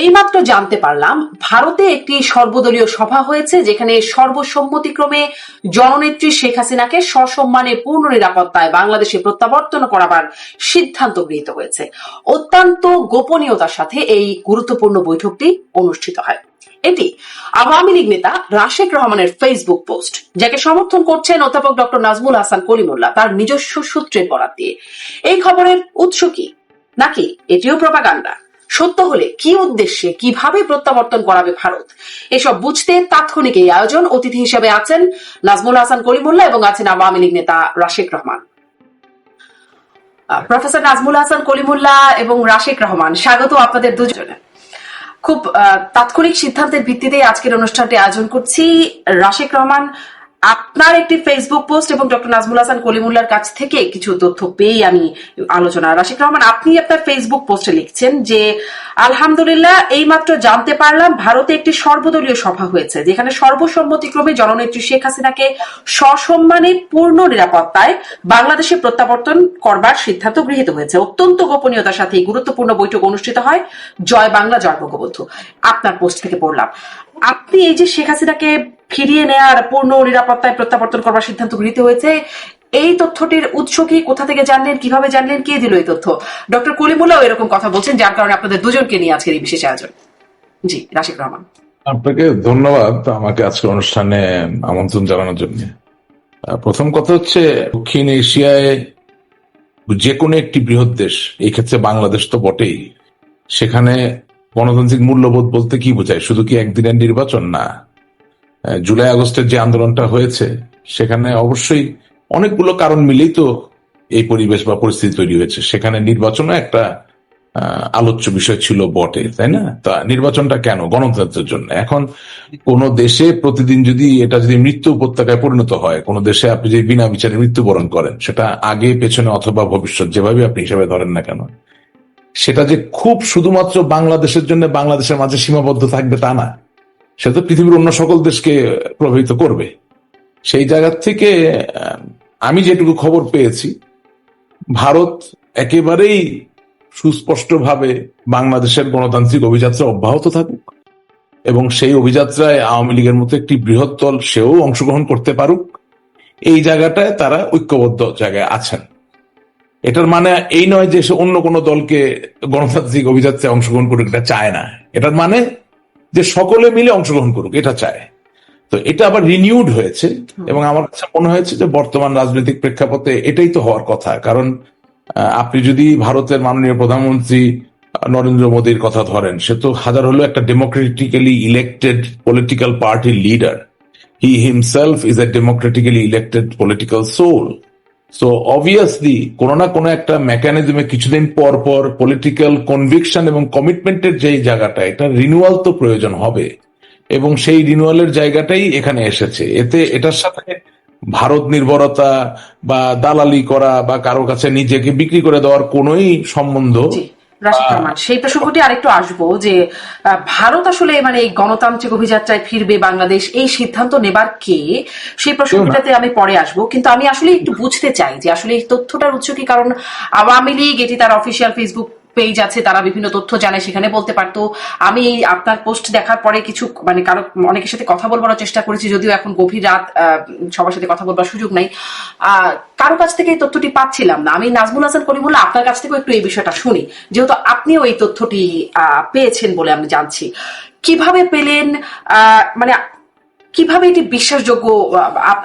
এইমাত্র জানতে পারলাম, ভারতে একটি সর্বদলীয় সভা হয়েছে, যেখানে সর্বসম্মতিক্রমে জননেত্রী শেখ হাসিনাকে সসম্মানে পূর্ণ নিরাপত্তায় বাংলাদেশে প্রত্যাবর্তন করাবার সিদ্ধান্ত গৃহীত হয়েছে। অত্যন্ত গোপনীয়তার সাথে এই গুরুত্বপূর্ণ বৈঠকটি অনুষ্ঠিত হয়। এটি আওয়ামী লীগ নেতা রাশেক রহমানের ফেসবুক পোস্ট, যাকে সমর্থন করছেন অধ্যাপক ডক্টর নাজমুল হাসান কলিমুল্লাহ তার নিজস্ব সূত্রের বরাত দিয়ে। এই খবরের উৎস কি? নাকি এটিও প্রপাগান্ডা? সত্য হলে কি উদ্দেশ্যে, কীভাবে প্রত্যাবর্তন করাবে ভারত? এসব বুঝতে তাৎক্ষণিক এই আয়োজন অতিথি হিসেবে আছেন নাজমুল হাসান কলিমুল্লাহ এবং আছেন আওয়ামী লীগ নেতা রাশেক রহমান। প্রফেসর নাজমুল হাসান কলিমুল্লাহ এবং রাশেক রহমান, স্বাগত আপনাদের দুজনে খুব তাৎক্ষণিক সিদ্ধান্তের ভিত্তিতে আজকের অনুষ্ঠানটি আয়োজন করছি। রাশেক রহমান আপনার একটি ফেসবুক পোস্ট এবং ডক্টর নাজমুল হাসান কলিমুল্লার কাছ থেকে কিছু তথ্য পেয়ে আমি আলোচনা রাশেক রহমান, আপনি আপনার ফেসবুক পোস্টে লিখছেন যে, আলহামদুলিল্লাহ, এইমাত্র জানতে পারলাম ভারতে একটি সর্বদলীয় সভা হয়েছে, যেখানে সর্বসম্মতিক্রমে জননেত্রী শেখ হাসিনাকে সসম্মানে পূর্ণ নিরাপত্তায় বাংলাদেশে প্রত্যাবর্তন করবার সিদ্ধান্ত গৃহীত হয়েছে। অত্যন্ত গোপনীয়তার সাথে গুরুত্বপূর্ণ বৈঠক অনুষ্ঠিত হয়। জয় বাংলা, জয় বঙ্গবন্ধু। আপনার পোস্ট থেকে পড়লাম। আপনি এই যে শেখ হাসিনাকে ফিরিয়ে নেয়ার পূর্ণ নিরাপত্তায় প্রত্যাবর্তন করবার সিদ্ধান্ত গৃহীত হয়েছে। এই তথ্যটির উৎস কি? কোথা থেকে জানলেন? কীভাবে জানলেন? কে দিল এই তথ্য? ডক্টর কলিমুল্লাও এরকম কথা বলছেন, যার কারণে আপনাদের দুজনকে নিয়ে আজকের এই বিশেষ আয়োজন। জি, রাশিক রহমান। আপনাকে ধন্যবাদ আমাকে আজকের অনুষ্ঠানে আমন্ত্রণ জানানোর জন্য। প্রথম কথা হচ্ছে, দক্ষিণ এশিয়ায় যে কোনো একটি বৃহৎ দেশ, এই ক্ষেত্রে বাংলাদেশ তো বটেই, সেখানে গণতান্ত্রিক মূল্যবোধ বলতে কি বোঝায়? শুধু কি একদিনের নির্বাচন? না। জুলাই আগস্টের যে আন্দোলনটা হয়েছে, সেখানে অবশ্যই অনেকগুলো কারণ মিলেই তো এই পরিবেশ বা পরিস্থিতি তৈরি হয়েছে। সেখানে নির্বাচনও একটা আলোচ্য বিষয় ছিল বটে, তাই না? তা নির্বাচনটা কেন? গণতন্ত্রের জন্য। এখন কোন দেশে প্রতিদিন যদি এটা যদি মৃত্যু উপত্যকায় পরিণত হয়, কোন দেশে আপনি যদি বিনা বিচারে মৃত্যুবরণ করেন, সেটা আগে, পেছনে অথবা ভবিষ্যৎ, যেভাবে আপনি হিসাবে ধরেন না কেন? সেটা যে খুব শুধুমাত্র বাংলাদেশের জন্য বাংলাদেশের মাঝে সীমাবদ্ধ থাকবে তা না। সে তো পৃথিবীর অন্য সকল দেশকে প্রভাবিত করবে। সেই জায়গা থেকে আমি যেটুকু খবর পেয়েছি, ভারত একেবারেই সুস্পষ্টভাবে বাংলাদেশের গণতান্ত্রিক অভিযাত্রা অব্যাহত থাকুক এবং সেই অভিযাত্রায় আওয়ামী লীগের মতো একটি বৃহৎ দল সেও অংশগ্রহণ করতে পারুক। এই জায়গাটায় তারা ঐক্যবদ্ধ জায়গায় আছেন। এটার মানে এই নয় যে সে অন্য কোনো দলকে গণতান্ত্রিক অভিযাত্রায় অংশগ্রহণ করুক, এটা চায় না। এটার মানে যে সকলে মিলে অংশগ্রহণ করুক, এটা চায়। তো এটা আবার রিনিউড হয়েছে এবং আমার কাছে মনে হয়েছে যে বর্তমান রাজনৈতিক প্রেক্ষাপটে এটাই তো হওয়ার কথা। কারণ আপনি যদি ভারতের মাননীয় প্রধানমন্ত্রী নরেন্দ্র মোদীর কথা ধরেন, সে তো হাজার হলো একটা ডেমোক্রেটিক্যালি ইলেক্টেড পলিটিক্যাল পার্টির leader he himself is a democratically elected political soul so obviously কোনো না কোনো একটা মেকানিজমে কিছুদিন পর পর পলিটিক্যাল কনভিকশন এবং কমিটমেন্টের যে জায়গাটা, এটা রিনিউয়াল তো প্রয়োজন হবে। এবং সেই রিনিউয়ালের জায়গাটাই এখানে এসেছে। এতে এটার সাথে ভারত নির্ভরতা বা দালালি করা বা কারও কাছে নিজেকে বিক্রি করে দেওয়ার কোনোই সম্বন্ধ জি রাশিক রহমান সেই প্রসঙ্গটি আরেকটু আসব যে আহ, ভারত আসলে মানে এই গণতান্ত্রিক অভিযাত্রায় ফিরবে বাংলাদেশ এই সিদ্ধান্ত নেবার কে? সেই প্রসঙ্গটাতে আমি পরে আসব। কিন্তু আমি আসলে একটু বুঝতে চাই যে আসলে এই তথ্যটার উৎস কি? কারণ আওয়ামী লীগ এটি তার অফিসিয়াল ফেসবুক পেজ আছে, তারা বিভিন্ন তথ্য জানে, সেখানে বলতে পারতো, আমি এই আপনার পোস্ট দেখার পরে কিছু মানে কারও, অনেকের সাথে কথা বলবার চেষ্টা করেছি, যদিও এখন গভীর রাত সবার সাথে কথা বলবার সুযোগ নাই। কারও কাছ থেকে এই তথ্যটি পাচ্ছিলাম না। আমি নাজমুল হাসান করিমুল্লাহ আপনার কাছ থেকেও একটু এই বিষয়টা শুনি। যেহেতু আপনিও এই তথ্যটি পেয়েছেন বলে আমি জানছি। কীভাবে পেলেন মানে কীভাবে এটি বিশ্বাসযোগ্য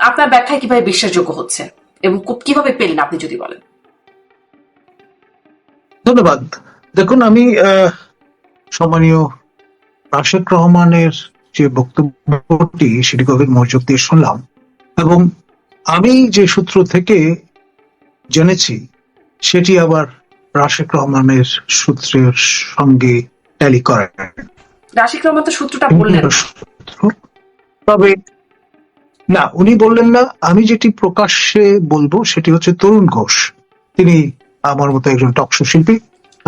আপনার ব্যাখ্যায় কীভাবে বিশ্বাসযোগ্য হচ্ছে? এবং কীভাবে পেলেন, আপনি যদি বলেন। ধন্যবাদ। দেখুন আমি সম্মানীয় রাশেক রহমানের যে বক্তব্যটি সেটি গভীর মনোযোগ দিয়ে শুনলাম এবং আমি যে সূত্র থেকে জেনেছি সেটি আবার রাশেক রহমানের সূত্রের সঙ্গে ট্যালি করে রাশিক রহমান তো সূত্রটা বললেন। তবে না উনি বললেন না আমি যেটি প্রকাশ্যে বলব সেটি হচ্ছে তরুণ ঘোষ। তিনি আমার মতো একজন টকশো শিল্পী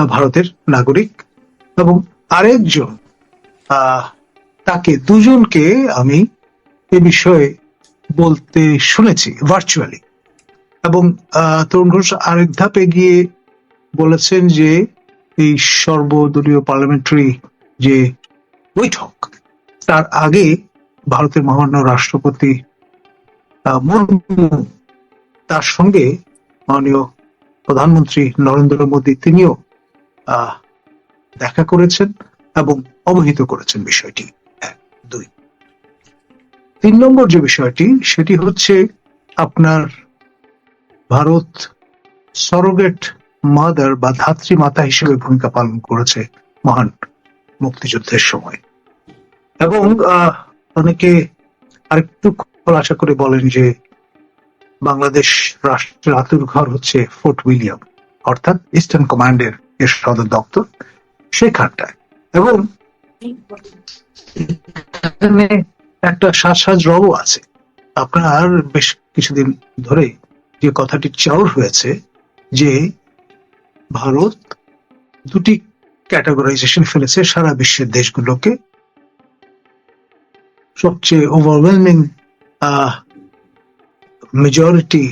ভারতের নাগরিক এবং আরেকজন তাকে দুজনকে আমি এ বিষয়ে বলতে শুনেছি ভার্চুয়ালি এবং তরুণ ঘোষ আরেক ধাপে গিয়ে বলেছেন যে এই সর্বদলীয় পার্লামেন্টারি যে বৈঠক, তার আগে ভারতের মহান্য রাষ্ট্রপতি মুর্মু তার সঙ্গে মাননীয় প্রধানমন্ত্রী নরেন্দ্র মোদী তিনিও দেখা করেছেন এবং অবহিত করেছেন বিষয়টি। এক, দুই। তিন নম্বর যে বিষয়টি, সেটি হচ্ছে আপনার ভারত সরোগেট মাদার বা ধাত্রী মাতা হিসেবে ভূমিকা পালন করেছে মহান মুক্তিযুদ্ধের সময়। এবং অনেকে আরেকটু খোলাসা করে বলেন যে বাংলাদেশ রাষ্ট্রের আতুর ঘর হচ্ছে ফোর্ট উইলিয়াম, অর্থাৎ ইস্টার্ন কমান্ডের এর সদর দপ্তর সেখানটায়। এবং একটা সাজ সাজ রবও আছে। আপনার বেশ কিছুদিন ধরে যে কথাটি চাউর হয়েছে যে ভারত দুটি ক্যাটাগরাইজেশন ফেলেছে সারা বিশ্বের দেশগুলোকে। সবচেয়ে ওভারওয়েলমিং মেজরিটি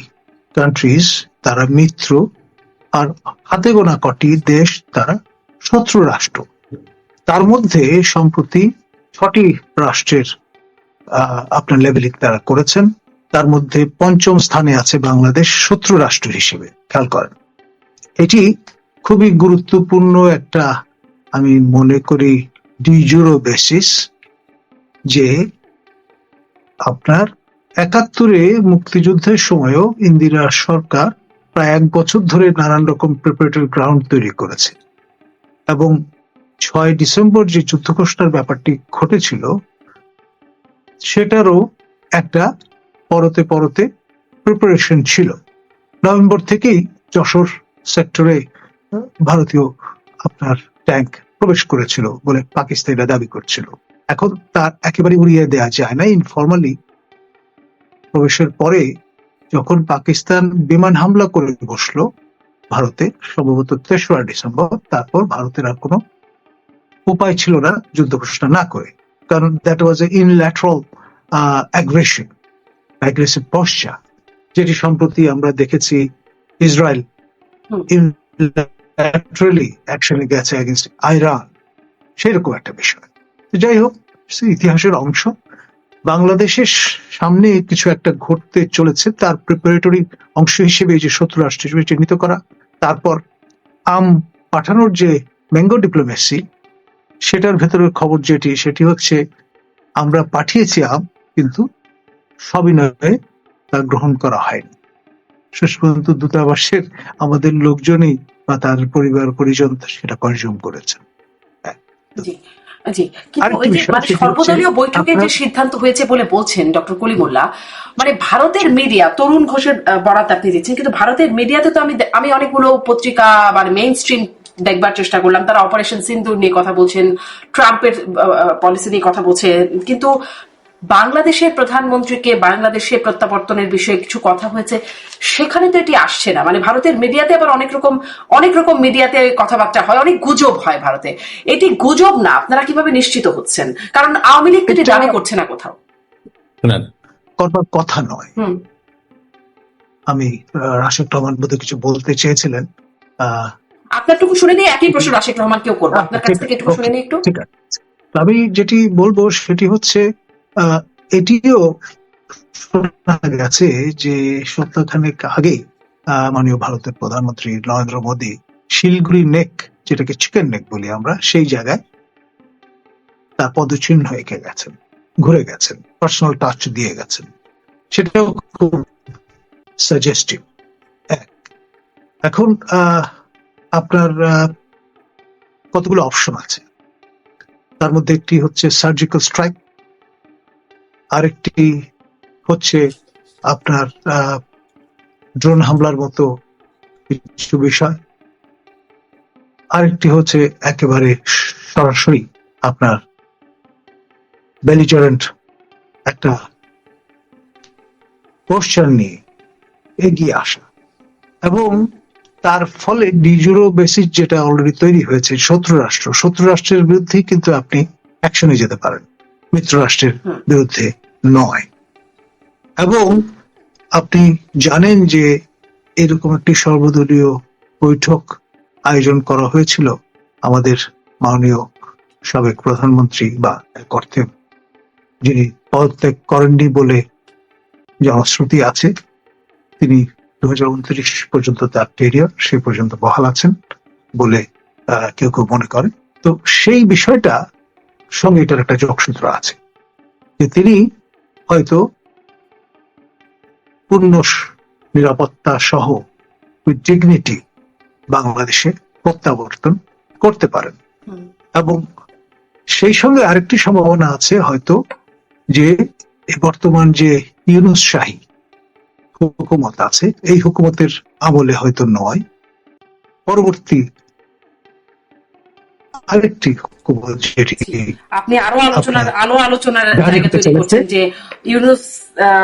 কান্ট্রিজ তারা মিত্র আর হাতে গোনা কটি দেশ তারা শত্রু রাষ্ট্র। তার মধ্যে সম্প্রতি ছটি রাষ্ট্রের আপনার লেভেলিং তারা করেছেন। তার মধ্যে পঞ্চম স্থানে আছে বাংলাদেশ শত্রু রাষ্ট্র হিসেবে, খেয়াল করেন। এটি খুবই গুরুত্বপূর্ণ একটা, আমি মনে করি ডিজুরো বেসিস যে আপনার একাত্তরে মুক্তিযুদ্ধের সময়ও ইন্দিরা সরকার প্রায় এক বছর ধরে নানান রকম প্রিপারেটরি গ্রাউন্ড তৈরি করেছে। এবং ছয় ডিসেম্বর যে যুদ্ধ ঘোষণার ব্যাপারটি ঘটেছিল, সেটারও একটা পরতে পরতে প্রিপারেশন ছিল। নভেম্বর থেকেই যশোর সেক্টরে ভারতীয় আপনার ট্যাঙ্ক প্রবেশ করেছিল বলে পাকিস্তানিরা দাবি করছিল। এখন তার একেবারে উড়িয়ে দেওয়া যায় না। ইনফর্মালি প্রবেশের পরে যখন পাকিস্তান বিমান হামলা করে বসল ভারতে সম্ভবত তেসরা ডিসেম্বর তারপর ভারতের আর কোনো উপায় ছিল না যুদ্ধ ঘোষণা না করে। কারণ that was a unilateral aggression aggressive পশ্চা যেটি সম্প্রতি আমরা দেখেছি ইসরায়েল। ইনল্যাটারালি অ্যাকশনে গেছে এগেনস্ট আইরান সেরকম একটা বিষয়। যাই হোক ইতিহাসের অংশ। বাংলাদেশের সামনে কিছু একটা ঘটতে চলেছে, তার প্রিপারেটরি অংশ হিসেবে যে শত্রু রাষ্ট্র হিসেবে চিহ্নিত করা, তারপর আম পাঠানোর যে ম্যাঙ্গো ডিপ্লোমেসি সেটার ভেতরের খবর যেটি, সেটি হচ্ছে আমরা পাঠিয়েছি আম, কিন্তু সবিনয়ে তা গ্রহণ করা হয়নি। শেষ পর্যন্ত দূতাবাসের আমাদের লোকজনই বা তার পরিবার পরিজন সেটা কনজিউম করেছেন। জি জি কিন্তু ওই যে মানে সর্বদলীয় বৈঠকে যে সিদ্ধান্ত হয়েছে বলে বলছেন ডক্টর কলিমুল্লাহ মানে ভারতের মিডিয়া তরুণ ঘোষের বরাত আপনি দিচ্ছেন কিন্তু ভারতের মিডিয়াতে তো আমি আমি অনেকগুলো পত্রিকা মানে মেইন স্ট্রিম দেখবার চেষ্টা করলাম তারা অপারেশন সিন্ধুর নিয়ে কথা বলছেন ট্রাম্পের পলিসি নিয়ে কথা বলছেন কিন্তু বাংলাদেশের প্রধানমন্ত্রীকে বাংলাদেশে প্রত্যাবর্তনের বিষয়ে কিছু কথা হয়েছে সেখানে তো এটি আসছে না। মানে ভারতের মিডিয়াতে আবার অনেক রকম অনেক রকম মিডিয়াতে কথাবার্তা হয় অনেক গুজব হয় ভারতে। এটি গুজব না আপনারা কীভাবে নিশ্চিত হচ্ছেন? কারণ আওয়ামী লীগ এটি দাবি করছে না কোথাও। করবার কথা নয়। হুম। আমি আহ, রাশেদ রহমান বোধহয় কিছু বলতে চেয়েছিলেন। আহ, আপনারটুকু শুনে নিয়ে একই প্রশ্ন রাশেক রহমানকেও করব। আপনার কাছ থেকে একটু শুনে নিই একটু। ঠিক আছে। আমি যেটি বলব সেটি হচ্ছে এটিও শোনা গেছে যে সপ্তাহখানেক আগে মাননীয় ভারতের প্রধানমন্ত্রী নরেন্দ্র মোদী শিলগুড়ি নেক, যেটাকে চিকেন নেক বলি আমরা, সেই জায়গায় তার পদচিহ্ন এঁকে গেছেন, ঘুরে গেছেন পার্সোনাল টাচ দিয়ে গেছেন। সেটাও খুব সাজেস্টিভ এক। এখন আপনার কতগুলো অপশন আছে? তার মধ্যে একটি হচ্ছে সার্জিক্যাল স্ট্রাইক আরেকটি হচ্ছে আপনার ড্রোন হামলার মতো কিছু বিষয়। আরেকটি হচ্ছে একেবারে সরাসরি আপনার বেলিজারেন্ট একটা পোস্টার নিয়ে এগিয়ে আসা। এবং তার ফলে ডিজুরো বেসিস যেটা অলরেডি তৈরি হয়েছে শত্রু রাষ্ট্র। শত্রু রাষ্ট্রের বিরুদ্ধে কিন্তু আপনি অ্যাকশনে যেতে পারেন। মিত্র রাষ্ট্রের বিরুদ্ধে। নয়। এবং আপনি জানেন যে এরকম একটি সর্বদলীয় বৈঠক আয়োজন করা হয়েছিল আমাদের মাননীয় সাবেক প্রধানমন্ত্রী বা এক অর্থে যিনি পদত্যাগ করেননি বলে জনশ্রুতি আছে। তিনি দু হাজার উনত্রিশ পর্যন্ত তার কেরিয়ার, সে পর্যন্ত বহাল আছেন বলে কেউ কেউ মনে করে। তো সেই বিষয়টা সঙ্গে এটার একটা যোগসূত্র আছে যে তিনি হয়তো পূর্ণ নিরাপত্তা সহ উইথ ডিগনিটি বাংলাদেশে প্রত্যাবর্তন করতে পারেন। এবং সেই সঙ্গে আরেকটি সম্ভাবনা আছে হয়তো যে বর্তমান যে ইউনুস শাহী হুকুমত আছে এই হুকুমতের আমলে হয়তো নয়। পরবর্তী আরেকটি হুকুমত যেটি আপনি আরও আলোচনার আলো আলোচনার জায়গা তৈরি করছেন যে ইউনুস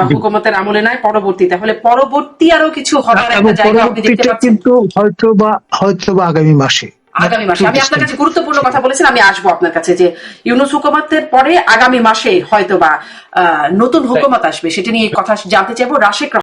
হুকুমতের আমলে নয় পরবর্তী। তাহলে পরবর্তী আরও কিছু একটা জায়গা আপনি দেখতে পাচ্ছেন। কিন্তু হয়তো বা হয়তো বা আগামী মাসে। আগামী মাসে। আমি আপনার কাছে গুরুত্বপূর্ণ কথা বলেছেন আমি আসব আপনার কাছে যে ইউনুস হুকুমতের পরে আগামী মাসে হয়তো বা আহ, নতুন হুকুমত আসবে। সেটা নিয়ে কথা জানতে চাইব। রাশেক